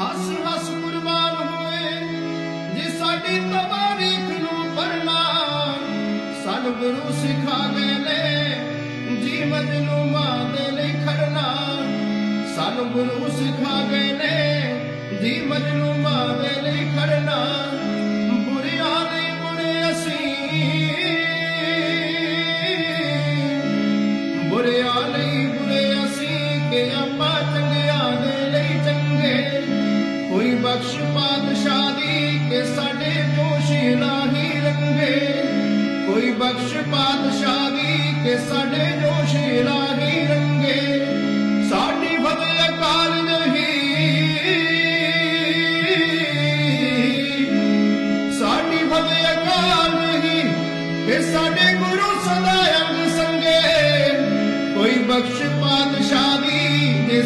ਹੱਸ ਹੱਸ ਕੁਰਬਾਨ ਹੋਏ। ਜੇ ਸਾਡੀ ਤਵਾਰੀਖ ਨੂੰ ਪੜਨਾ ਸਾਨੂੰ ਗੁਰੂ ਸਿਖਾ ਗਏ ਨੇ ਜੀਵਨ ਨੂੰ ਮਾਂ ਦੇ ਲਈ ਖੜਨਾ। ਸਾਨੂੰ ਗੁਰੂ ਸਿਖਾ ਗਏ ਨੇ ਜੀਵਨ ਨੂੰ ਮਾਂ ਦੇ ਲਈ ਖੜਨਾ। ਬੁਰਿਆਂ ਲਈ ਬੁਰੇ ਅਸੀਂ, ਬੁਰਿਆਂ ਲਈ ਬਖਸ਼ ਪਾਤਸ਼ਾਹ ਦੀ ਸਾਡੇ ਕੋਸ਼ੀ ਨਾਹੀ ਰੰਗੇ। ਕੋਈ ਬਖਸ਼ ਪਾਤਸ਼ਾਹ ਦੀ ਸਾਡੇ ਜੋਸ਼ੀ ਨਾਹੀ ਰੰਗੇ। ਸਾਡੀ ਫਤਿਹ ਅਕਾਲ ਨਹੀਂ। ਸਾਡੀ ਫਤਿਹ ਅਕਾਲ ਨਹੀਂ ਕਿ ਸਾਡੇ ਗੁਰੂ ਸਦਾ ਸੰਗੇ। ਕੋਈ ਬਖਸ਼ ਪਾਤਸ਼ਾਹ ਦੀ ਕਿ